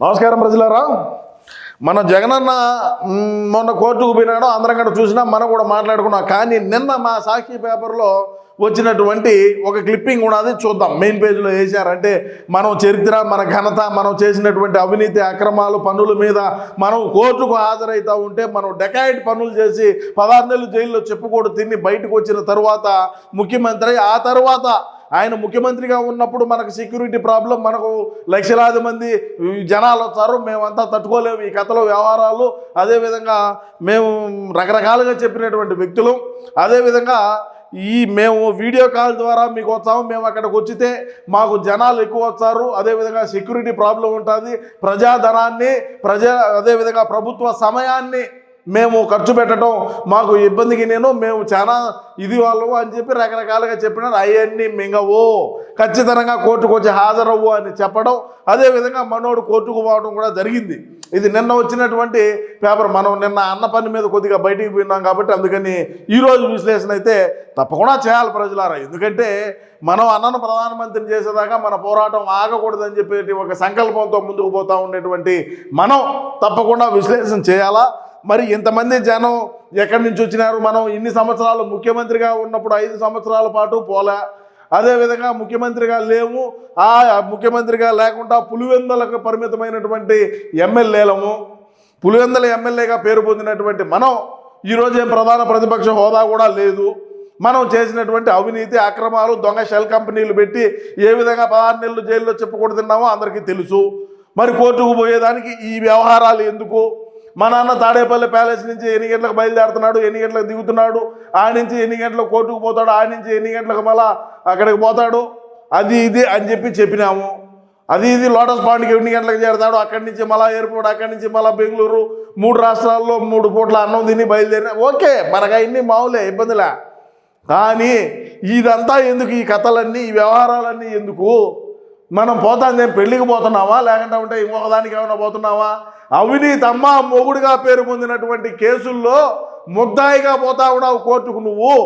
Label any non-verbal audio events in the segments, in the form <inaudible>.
నమస్కారం ప్రజలారా. మన జగనన్న మొన్న కోర్టుకు పోయినాడు అందరం కూడా చూసినా మనం కూడా మాట్లాడుకున్నాం. కానీ నిన్న మా సాక్షి పేపర్లో వచ్చినటువంటి ఒక క్లిప్పింగ్ ఉన్నది చూద్దాం. మెయిన్ పేజ్లో వేశారంటే మనం చరిత్ర మన ఘనత మనం చేసినటువంటి అవినీతి అక్రమాలు పనుల మీద మనం కోర్టుకు హాజరవుతూ ఉంటే మనం డెకాయిట్ పనులు చేసి పదహారు నెలలు జైల్లో చెప్పుకోడు తిని బయటకు వచ్చిన తర్వాత ముఖ్యమంత్రి ఆ తర్వాత ఆయన ముఖ్యమంత్రిగా ఉన్నప్పుడు మనకు సెక్యూరిటీ ప్రాబ్లం మనకు లక్షలాది మంది జనాలు వచ్చారు మేమంతా తట్టుకోలేము ఈ కథలో వ్యవహారాలు. అదేవిధంగా మేము రకరకాలుగా చెప్పినటువంటి వ్యక్తులు. అదేవిధంగా ఈ మేము వీడియో కాల్ ద్వారా మీకు వచ్చాము మేము అక్కడికి వచ్చితే మాకు జనాలు ఎక్కువ వచ్చారు అదేవిధంగా సెక్యూరిటీ ప్రాబ్లం ఉంటుంది. ప్రజాధనాన్ని ప్రజా అదేవిధంగా ప్రభుత్వ సమయాన్ని మేము ఖర్చు పెట్టడం మాకు ఇబ్బందికి నేను మేము చాలా ఇది వాళ్ళము అని చెప్పి రకరకాలుగా చెప్పినారు. అవన్నీ మింగవు. ఖచ్చితంగా కోర్టుకు వచ్చి హాజరవ్వు అని చెప్పడం అదేవిధంగా మనోడు కోర్టుకు పోవడం కూడా జరిగింది. ఇది నిన్న వచ్చినటువంటి పేపర్. మనం నిన్న అన్న పని మీద కొద్దిగా బయటికి పోయినాం కాబట్టి అందుకని ఈరోజు విశ్లేషణ అయితే తప్పకుండా చేయాలి ప్రజలారా. ఎందుకంటే మనం అన్నను ప్రధానమంత్రిని చేసేదాకా మన పోరాటం ఆగకూడదని చెప్పేటి ఒక సంకల్పంతో ముందుకు పోతా ఉండేటువంటి మనం తప్పకుండా విశ్లేషణ చేయాలా? మరి ఇంతమంది జనం ఎక్కడి నుంచి వచ్చినారు? మనం ఇన్ని సంవత్సరాలు ముఖ్యమంత్రిగా ఉన్నప్పుడు ఐదు సంవత్సరాల పాటు పోలే. అదేవిధంగా ముఖ్యమంత్రిగా లేము. ఆ ముఖ్యమంత్రిగా లేకుండా పులివెందలకు పరిమితమైనటువంటి ఎమ్మెల్యేలము పులివెందల ఎమ్మెల్యేగా పేరు పొందినటువంటి మనం ఈరోజు ఏం ప్రధాన ప్రతిపక్ష హోదా కూడా లేదు. మనం చేసినటువంటి అవినీతి అక్రమాలు దొంగ షెల్ కంపెనీలు పెట్టి ఏ విధంగా పదహారు నెలలు జైల్లో చెప్పుకొడుతున్నామో అందరికీ తెలుసు. మరి కోర్టుకు పోయేదానికి ఈ వ్యవహారాలు ఎందుకు? మా నాన్న తాడేపల్లి ప్యాలెస్ నుంచి ఎన్ని గంటలకు బయలుదేరుతున్నాడు ఎన్ని గంటలకు దిగుతున్నాడు ఆ నుంచి ఎన్ని గంటలకు కోర్టుకు పోతాడు ఆ నుంచి ఎన్ని గంటలకు మళ్ళా అక్కడికి పోతాడు? అది ఇది అని చెప్పి చెప్పినాము. అది ఇది లోటస్ పాండ్కి ఎన్ని గంటలకు చేరతాడు? అక్కడి నుంచి మళ్ళా ఎయిర్పోర్ట్ అక్కడి నుంచి మళ్ళా బెంగళూరు మూడు రాష్ట్రాల్లో మూడు పూట్ల అన్నం తిని బయలుదేరిన. ఓకే మనకు అన్ని మామూలే ఇబ్బందిలే. కానీ ఇదంతా ఎందుకు? ఈ కథలన్నీ ఈ వ్యవహారాలన్నీ ఎందుకు? మనం పోతాం నేను పెళ్ళికి పోతున్నావా? లేకుండా ఉంటే ఇంకొక దానికి ఏమైనా పోతున్నావా? అవినీతి అమ్మ మొగుడుగా పేరు పొందినటువంటి కేసుల్లో ముద్దాయిగా పోతా ఉన్నావు కోర్టుకు నువ్వు.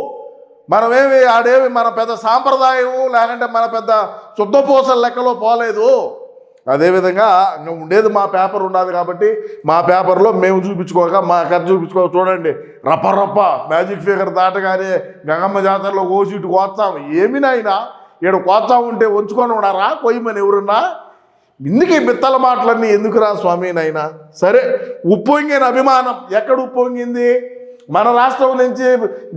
మనమేమి ఆడేమి మన పెద్ద సాంప్రదాయం లేకంటే మన పెద్ద శుద్ధపూసల లెక్కలో పోలేదు. అదేవిధంగా ఉండేది మా పేపర్ ఉన్నది కాబట్టి మా పేపర్లో మేము చూపించుకోక మా కథ చూపించుకోక చూడండి. రప్ప రప్ప మ్యాజిక్ ఫిగర్ దాటగానే గంగమ్మ జాతరలో కోసిట్టు కోస్తాం. ఏమి నాయన? ఈడ కోస్తా ఉంటే ఉంచుకొని ఉన్నారా? కొయ్యమని ఎవరున్నా? ఇందుకు ఈ బిత్తల మాటలన్నీ ఎందుకురా స్వామి నాయనా? సరే ఉప్పొంగిన అభిమానం. ఎక్కడ ఉప్పొంగింది మన రాష్ట్రం నుంచి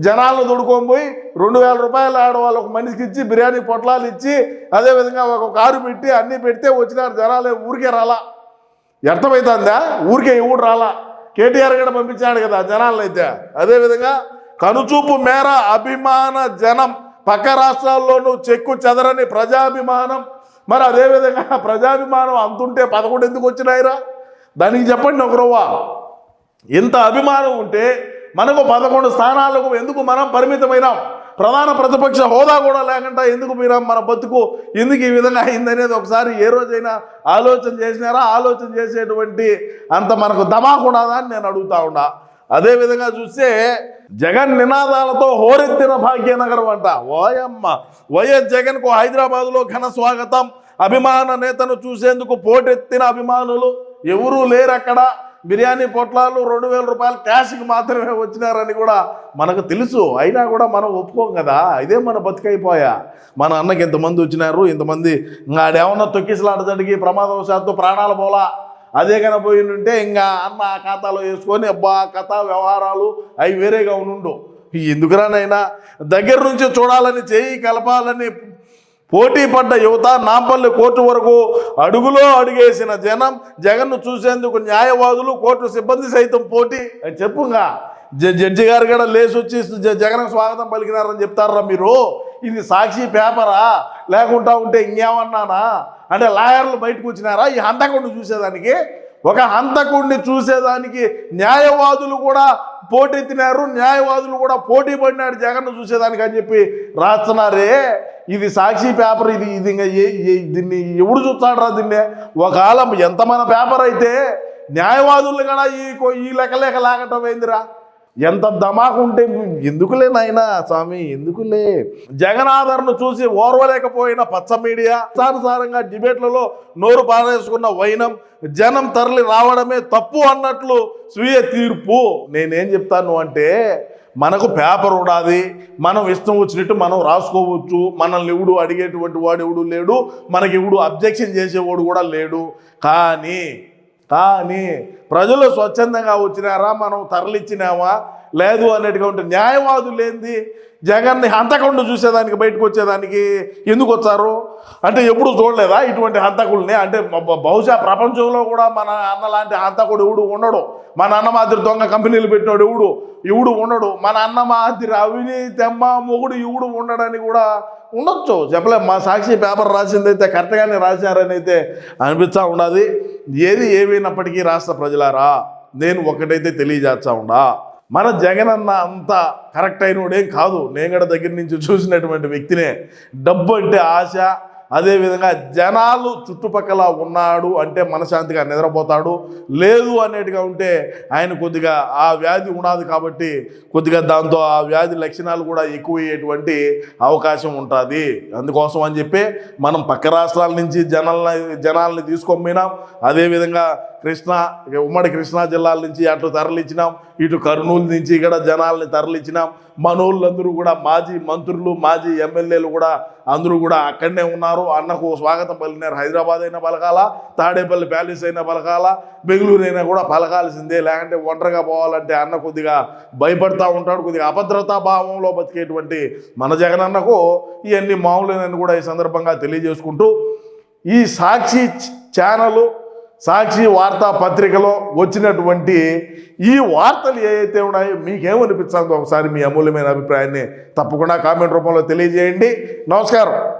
జనాలను తొడుకొని పోయి రెండు వేల రూపాయలు ఆడవాళ్ళు ఒక మనిషికి ఇచ్చి బిర్యానీ పొట్లాలు ఇచ్చి అదేవిధంగా ఒక కారు పెట్టి అన్నీ పెడితే వచ్చినారు జనాలు ఊరికే రాలా. అర్థమవుతుందా ఊరికే ఎవడు రాలా? కేటీఆర్ కూడా పంపించాడు కదా జనాలను అయితే. అదేవిధంగా కనుచూపు మేర అభిమాన జనం. పక్క రాష్ట్రాల్లోనూ చెక్కు చెదరని ప్రజాభిమానం. మరి అదేవిధంగా <laughs> ప్రజాభిమానం అంతుంటే పదకొండు ఎందుకు వచ్చినాయిరా? దానికి చెప్పండి ఒక రవ్వ. ఇంత అభిమానం ఉంటే మనకు పదకొండు స్థానాలకు ఎందుకు మనం పరిమితమైనాం? ప్రధాన ప్రతిపక్ష హోదా కూడా లేకుండా ఎందుకు మీరు మన బతుకు? ఎందుకు ఈ విధంగా అయిందనేది ఒకసారి ఏ రోజైనా ఆలోచన చేసినారా? ఆలోచన చేసేటువంటి అంత మనకు దమాకుండా అని నేను అడుగుతా ఉన్నా. అదేవిధంగా చూస్తే జగన్ నినాదాలతో హోరెత్తిన భాగ్యనగరం అంట. ఓయమ్మ. వైఎస్ జగన్కు హైదరాబాద్లో ఘన స్వాగతం. అభిమాన నేతను చూసేందుకు పోటెత్తిన అభిమానులు ఎవరూ లేరు అక్కడ బిర్యానీ పొట్లాలు రెండు వేల రూపాయలు క్యాష్కి మాత్రమే వచ్చినారని కూడా మనకు తెలుసు. అయినా కూడా మనం ఒప్పుకోం కదా. ఇదే మన బతికైపోయా. మన అన్నకి ఇంతమంది వచ్చినారు. ఇంతమంది ఇంకా ఆడేమన్నా తొక్కిసలాడదడిగి ప్రమాదవశాత్తు ప్రాణాలు పోలా. అదే కనుక ఉంటే ఇంకా అన్న ఆ ఖాతాలో వేసుకొని అబ్బా కథ వ్యవహారాలు అవి వేరేగా ఉండు ఎందుకురానైనా దగ్గర నుంచి చూడాలని చేయి కలపాలని పోటీ పడ్డ యువత నాంపల్లి కోర్టు వరకు అడుగులో అడుగేసిన జనం జగన్ను చూసేందుకు న్యాయవాదులు కోర్టు సిబ్బంది సైతం పోటీ. అని చెప్పుగా. జడ్జి గారు కూడా లేచి వచ్చి జ- స్వాగతం పలికినారని చెప్తారా మీరు? ఇది సాక్షి పేపరా? లేకుండా ఉంటే ఇంకేమన్నానా? అంటే లాయర్లు బయటకు వచ్చినారా? ఈ హంతకుడిని చూసేదానికి? ఒక హంతకుడిని చూసేదానికి న్యాయవాదులు కూడా పోటెత్తినారు న్యాయవాదులు కూడా పోటీ పడినాడు జగన్ను చూసేదానికి అని చెప్పి రాస్తున్నారే. ఇది సాక్షి పేపర్ ఇది ఇది ఇంకా దీన్ని ఎవడు చూస్తాడరా దీన్ని? ఒకవేళ ఎంత మన పేపర్ అయితే న్యాయవాదులు కూడా ఈ ఈ లెక్క లెక్క లాగటం ఏందిరా? ఎంత దమాకు ఉంటే ఎందుకులే నాయనా స్వామి ఎందుకులే? జగన్ ఆదరణ చూసి ఓర్వలేకపోయిన పచ్చ మీడియా సానుసారంగా డిబేట్లలో నోరు పారేసుకున్న వైనం జనం తరలి రావడమే తప్పు అన్నట్లు స్వీయ తీర్పు. నేనేం చెప్తాను అంటే మనకు పేపర్ ఉండాది మనం ఇష్టం వచ్చినట్టు మనం రాసుకోవచ్చు మనల్ని ఎవడు అడిగేటువంటి వాడు ఎవడు లేడు మనకి ఎవడు అబ్జెక్షన్ చేసేవాడు కూడా లేడు. కానీ కానీ ప్రజలు స్వచ్ఛందంగా వచ్చినారా? మనం తరలిచ్చినామా? లేదు అన్నట్టుగా ఉంటే న్యాయవాదులు ఏంది జగన్ని హంతకుండా చూసేదానికి బయటకు వచ్చేదానికి ఎందుకు వచ్చారు? అంటే ఎప్పుడు చూడలేదా ఇటువంటి హంతకుల్ని? అంటే బహుశా ప్రపంచంలో కూడా మన అన్న లాంటి హంతకుడు ఎవడు ఉండడు. మన అన్న మాదిరి దొంగ కంపెనీలు పెట్టినాడు ఎవడు? ఇవుడు ఉండడు. మన అన్న మాదిరి అవినీతి అమ్మ మొగుడు ఇవుడు ఉండడని కూడా ఉండొచ్చు. చెప్పలే. మా సాక్షి పేపర్ రాసిందైతే కరెక్ట్గానే రాశారని అయితే అనిపిస్తూ ఉన్నది ఏది ఏమైనప్పటికీ రాష్ట్ర ప్రజలారా నేను ఒకటైతే తెలియజేస్తా ఉండా మన జగన్ అన్న అంత కరెక్ట్ అయినోడేం కాదు. నేను కూడా దగ్గర నుంచి చూసినటువంటి వ్యక్తినే డబ్బు అంటే ఆశ అదేవిధంగా జనాలు చుట్టుపక్కల ఉన్నాడు అంటే మనశాంతిగా నిద్రపోతాడు. లేదు అనేట్టుగా ఉంటే ఆయన కొద్దిగా ఆ వ్యాధి ఉండదు కాబట్టి కొద్దిగా దాంతో ఆ వ్యాధి లక్షణాలు కూడా ఎక్కువయ్యేటువంటి అవకాశం ఉంటుంది. అందుకోసం అని చెప్పి మనం పక్క రాష్ట్రాల నుంచి జనాలని జనాల్ని తీసుకొని పోయినాం అదేవిధంగా కృష్ణా ఉమ్మడి కృష్ణా జిల్లాల నుంచి అటు తరలించినాం ఇటు కర్నూలు నుంచి కూడా జనాల్ని తరలించినాం మనోళ్ళందరూ కూడా మాజీ మంత్రులు మాజీ ఎమ్మెల్యేలు కూడా అందరూ కూడా అక్కడనే ఉన్నారు. అన్నకు స్వాగతం పలికినారు. హైదరాబాద్ అయినా పలకాల తాడేపల్లి ప్యాలెస్ అయినా పలకాల బెంగళూరు అయినా కూడా పలకాల్సిందే. లేకంటే ఒంటరిగా పోవాలంటే అన్న కొద్దిగా భయపడతా ఉంటాడు. కొద్దిగా అభద్రతా భావంలో బతికేటువంటి మన జగనన్నకు ఇవన్నీ మామూలేనని కూడా ఈ సందర్భంగా తెలియజేసుకుంటూ ఈ సాక్షి ఛానల్ సాక్షి వార్తా పత్రికలో వచ్చినటువంటి ఈ వార్తలు ఏవైతే ఉన్నాయో మీకేమనిపించిందో ఒకసారి మీ అమూల్యమైన అభిప్రాయాన్ని తప్పకుండా కామెంట్ రూపంలో తెలియజేయండి. నమస్కారం.